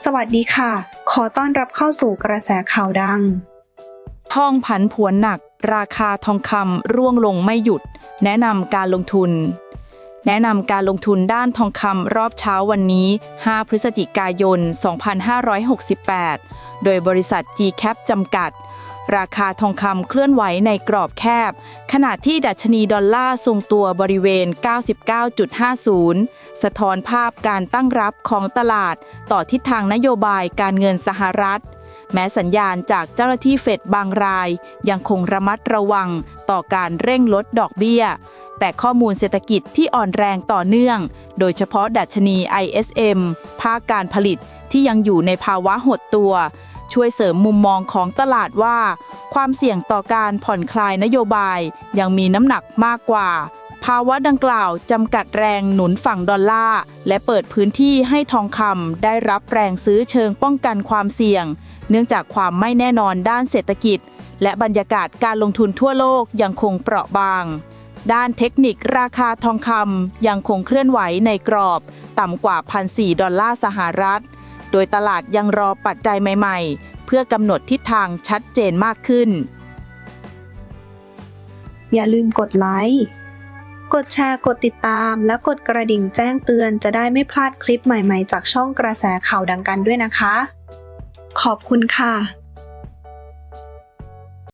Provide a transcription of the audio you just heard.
สวัสดีค่ะ ขอต้อนรับเข้าสู่กระแสข่าวดัง ทองผันผวนหนัก ราคาทองคำร่วงลงไม่หยุด แนะนำการลงทุน แนะนำการลงทุนด้านทองคำรอบเช้าวันนี้ 5 พฤศจิกายน 2568 โดยบริษัท GCAP จำกัด ราคาทองคำเคลื่อนไหวในกรอบแคบ ขณะที่ดัชนีดอลลาร์ทรงตัวบริเวณ 99.50 สะท้อนภาพการตั้งรับของตลาด ต่อทิศทางนโยบายการเงินสหรัฐ แม้สัญญาณจากเจ้าหน้าที่เฟดบางราย ยังคงระมัดระวังต่อการเร่งลดดอกเบี้ย แต่ข้อมูลเศรษฐกิจที่อ่อนแรงต่อเนื่อง โดยเฉพาะดัชนี ISM ภาคการผลิตที่ยังอยู่ในภาวะหดตัว ช่วยเสริมมุมมองของตลาดว่า ความเสี่ยงต่อการผ่อนคลายนโยบายยังมีน้ำหนักมากกว่า ภาวะดังกล่าวจำกัดแรงหนุนฝั่งดอลลาร์และเปิดพื้นที่ให้ทองคำได้รับแรงซื้อเชิงป้องกันความเสี่ยง เนื่องจากความไม่แน่นอนด้านเศรษฐกิจ และบรรยากาศการลงทุนทั่วโลกยังคงเปราะบางด้านเทคนิคราคาทองคำยังคงเคลื่อนไหวในกรอบ ต่ำกว่า 1,400 ดอลลาร์สหรัฐ โดยตลาดยังรอปัจจัยใหม่ๆ เพื่อกำหนดทิศทางชัดเจนมากขึ้น อย่าลืมกดไลค์ กดแชร์ กดติดตาม และกดกระดิ่งแจ้งเตือนจะได้ไม่พลาดคลิปใหม่ๆ จากช่องกระแสข่าวดังกันด้วยนะคะ ขอบคุณค่ะ